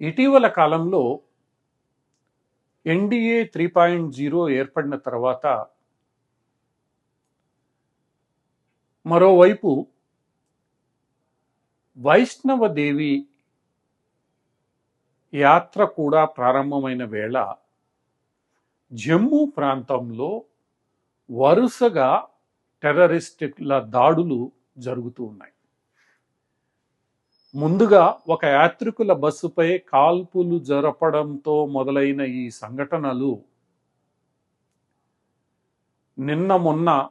ఇటీవల కాలంలో NDA three point zero ఏర్పడిన తర్వాత మరోవైపు వైష్ణవదేవి యాత్ర కూడా ప్రారంభమైన వేళ జమ్మూ ప్రాంతంలో వరుసగా టెర్రరిస్టుల దాడులు జరుగుతూ ఉన్నాయి. ముందుగా ఒక యాత్రికుల బస్సుపై కాల్పులు జరపడంతో మొదలైన ఈ సంఘటనలు నిన్న మొన్న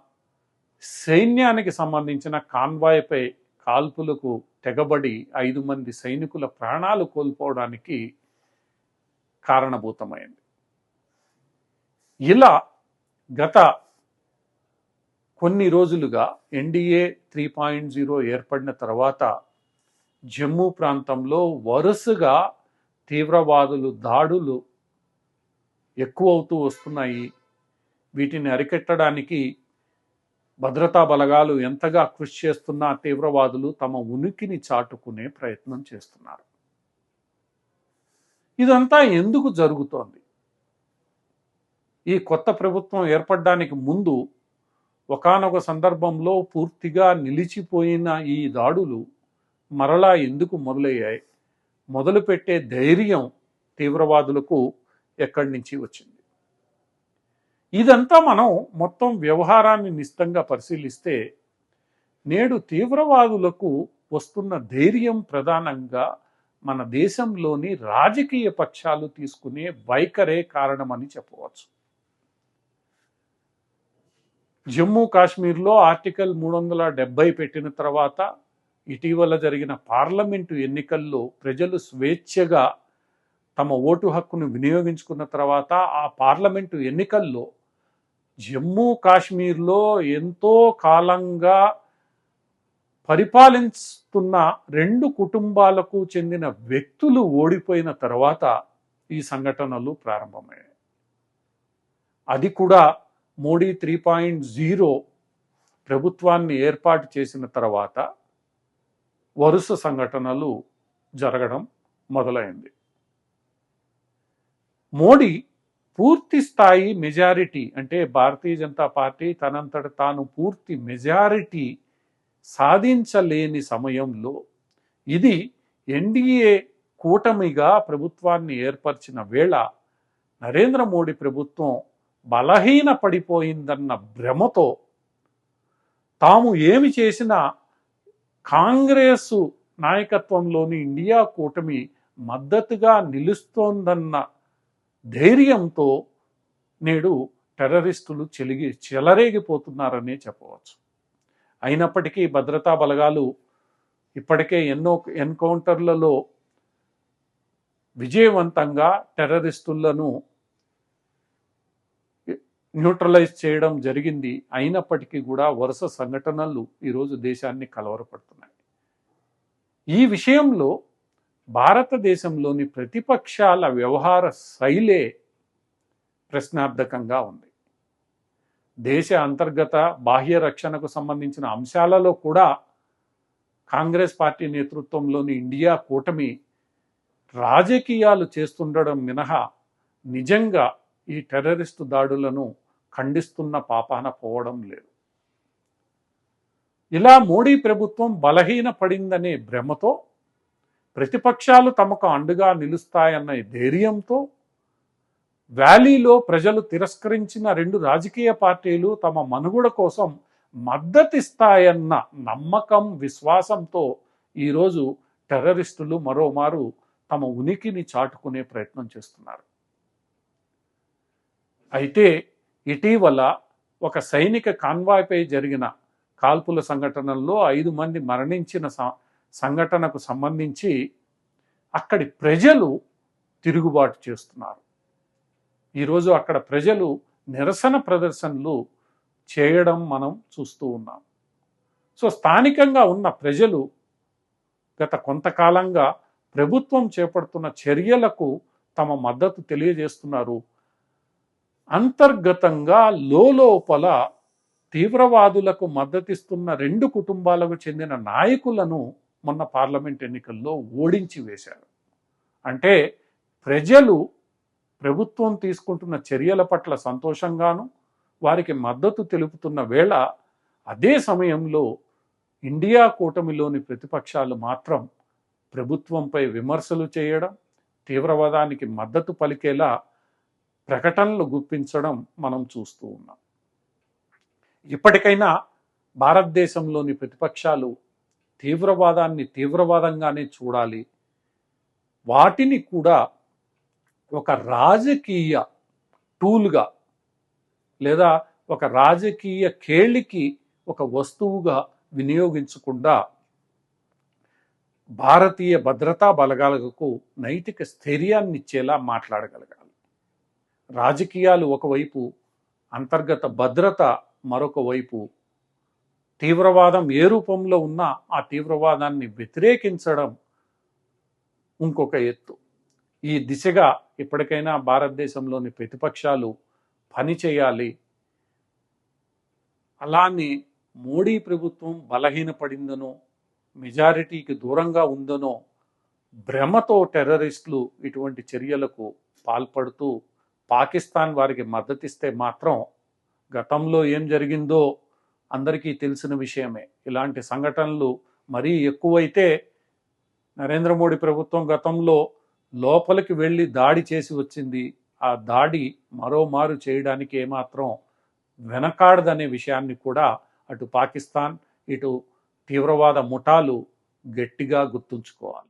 సైన్యానికి సంబంధించిన కాన్వాయ్పై కాల్పులకు తెగబడి ఐదు మంది సైనికుల ప్రాణాలు కోల్పోవడానికి కారణభూతమైంది. ఇలా గత కొన్ని రోజులుగా ఎన్డీఏ త్రీ పాయింట్ జీరో ఏర్పడిన తర్వాత జమ్మూ ప్రాంతంలో వరుసగా తీవ్రవాదులు దాడులు ఎక్కువవుతూ వస్తున్నాయి. వీటిని అరికట్టడానికి భద్రతా బలగాలు ఎంతగా కృషి చేస్తున్నా తీవ్రవాదులు తమ ఉనికిని చాటుకునే ప్రయత్నం చేస్తున్నారు. ఇదంతా ఎందుకు జరుగుతోంది? ఈ కొత్త ప్రభుత్వం ఏర్పడడానికి ముందు ఒకానొక సందర్భంలో పూర్తిగా నిలిచిపోయిన ఈ దాడులు మరలా ఎందుకు మొదలయ్యాయి? మొదలుపెట్టే ధైర్యం తీవ్రవాదులకు ఎక్కడి నుంచి వచ్చింది? ఇదంతా మనం మొత్తం వ్యవహారాన్ని నిశ్చితంగా పరిశీలిస్తే నేడు తీవ్రవాదులకు వస్తున్న ధైర్యం ప్రధానంగా మన దేశంలోని రాజకీయ పక్షాలు తీసుకునే వైఖరే కారణమని చెప్పవచ్చు. జమ్మూ కాశ్మీర్లో ఆర్టికల్ మూడు వందల డెబ్బై పెట్టిన తర్వాత ఇటీవల జరిగిన పార్లమెంటు ఎన్నికల్లో ప్రజలు స్వేచ్ఛగా తమ ఓటు హక్కును వినియోగించుకున్న తర్వాత ఆ పార్లమెంటు ఎన్నికల్లో జమ్మూ కాశ్మీర్లో ఎంతో కాలంగా పరిపాలిస్తున్న రెండు కుటుంబాలకు చెందిన వ్యక్తులు ఓడిపోయిన తర్వాత ఈ సంఘటనలు ప్రారంభమయ్యాయి. అది కూడా మోడీ త్రీ పాయింట్ జీరో ప్రభుత్వాన్ని ఏర్పాటు చేసిన తర్వాత వరుస సంఘటనలు జరగడం మొదలైంది. మోడీ పూర్తి స్థాయి మెజారిటీ అంటే భారతీయ జనతా పార్టీ తనంతట తాను పూర్తి మెజారిటీ సాధించలేని సమయంలో ఇది ఎన్డీఏ కూటమిగా ప్రభుత్వాన్ని ఏర్పరిచిన వేళ నరేంద్ర మోడీ ప్రభుత్వం బలహీన పడిపోయిందన్న భ్రమతో తాము ఏమి చేసినా కాంగ్రెసు నాయకత్వంలోని ఇండియా కూటమి మద్దతుగా నిలుస్తోందన్న ధైర్యంతో నేడు టెర్రరిస్టులు చెలిగి చెలరేగిపోతున్నారనే చెప్పవచ్చు. అయినప్పటికీ భద్రతా బలగాలు ఇప్పటికే ఎన్నో ఎన్కౌంటర్లలో విజయవంతంగా టెర్రరిస్టులను న్యూట్రలైజ్ చేయడం జరిగింది అయినప్పటికీ కూడా వరుస సంఘటనలు ఈరోజు దేశాన్ని కలవరపడుతున్నాయి. ఈ విషయంలో భారతదేశంలోని ప్రతిపక్షాల వ్యవహార శైలే ప్రశ్నార్థకంగా ఉంది. దేశ అంతర్గత బాహ్య రక్షణకు సంబంధించిన అంశాలలో కూడా కాంగ్రెస్ పార్టీ నేతృత్వంలోని ఇండియా కూటమి రాజకీయాలు చేస్తుండడం మినహా నిజంగా ఈ టెర్రరిస్టు దాడులను ఖండిస్తున్న పాపాన పోవడం లేదు. ఇలా మోడీ ప్రభుత్వం బలహీన పడిందనే భ్రమతో ప్రతిపక్షాలు తమకు అండుగా నిలుస్తాయన్న ధైర్యంతో వ్యాలీలో ప్రజలు తిరస్కరించిన రెండు రాజకీయ పార్టీలు తమ మనుగడ కోసం మద్దతిస్తాయన్న నమ్మకం విశ్వాసంతో ఈరోజు టెర్రరిస్టులు మరోమారు తమ ఉనికిని చాటుకునే ప్రయత్నం చేస్తున్నారు. అయితే ఇటీవల ఒక సైనిక కాన్వాయ్పై జరిగిన కాల్పుల సంఘటనల్లో ఐదు మంది మరణించిన సంఘటనకు సంబంధించి అక్కడి ప్రజలు తిరుగుబాటు చేస్తున్నారు. ఈరోజు అక్కడ ప్రజలు నిరసన ప్రదర్శనలు చేయడం మనం చూస్తూ ఉన్నాం. సో స్థానికంగా ఉన్న ప్రజలు గత కొంతకాలంగా ప్రభుత్వం చేపడుతున్న చర్యలకు తమ మద్దతు తెలియజేస్తున్నారు అంతర్గతంగా లోపల తీవ్రవాదులకు మద్దతిస్తున్న రెండు కుటుంబాలకు చెందిన నాయకులను మొన్న పార్లమెంట్ ఎన్నికల్లో ఓడించి వేశారు. అంటే ప్రజలు ప్రభుత్వం తీసుకుంటున్న చర్యల పట్ల సంతోషంగాను వారికి మద్దతు తెలుపుతున్న వేళ అదే సమయంలో ఇండియా కూటమిలోని ప్రతిపక్షాలు మాత్రం ప్రభుత్వంపై విమర్శలు చేయడం తీవ్రవాదానికి మద్దతు పలికేలా ప్రకటనలు గుప్పించడం మనం చూస్తూ ఉన్నాం. ఇప్పటికైనా భారతదేశంలోని ప్రతిపక్షాలు తీవ్రవాదాన్ని తీవ్రవాదంగానే చూడాలి. వాటిని కూడా ఒక రాజకీయ టూల్గా లేదా ఒక రాజకీయ కేళికి ఒక వస్తువుగా వినియోగించకుండా భారతీయ భద్రతా బలగాలకు నైతిక స్థైర్యాన్ని ఇచ్చేలా మాట్లాడగలగాలి. రాజకీయాలు ఒకవైపు అంతర్గత భద్రత మరొక వైపు తీవ్రవాదం ఏ రూపంలో ఉన్నా ఆ తీవ్రవాదాన్ని వ్యతిరేకించడం ఇంకొక ఎత్తు. ఈ దిశగా ఇప్పటికైనా భారతదేశంలోని ప్రతిపక్షాలు పని చేయాలి. అలానే మోడీ ప్రభుత్వం బలహీనపడిందనో మెజారిటీకి దూరంగా ఉందనో భ్రమతో టెర్రరిస్టులు ఇటువంటి చర్యలకు పాల్పడుతూ పాకిస్తాన్ వారికి మద్దతిస్తే మాత్రం గతంలో ఏం జరిగిందో అందరికీ తెలిసిన విషయమే. ఇలాంటి సంఘటనలు మరీ ఎక్కువైతే నరేంద్ర మోడీ ప్రభుత్వం గతంలో లోపలికి వెళ్ళి దాడి చేసి వచ్చింది. ఆ దాడి మరోమారు చేయడానికి ఏమాత్రం వెనకాడదనే విషయాన్ని కూడా అటు పాకిస్తాన్ ఇటు తీవ్రవాద ముఠాలు గట్టిగా గుర్తుంచుకోవాలి.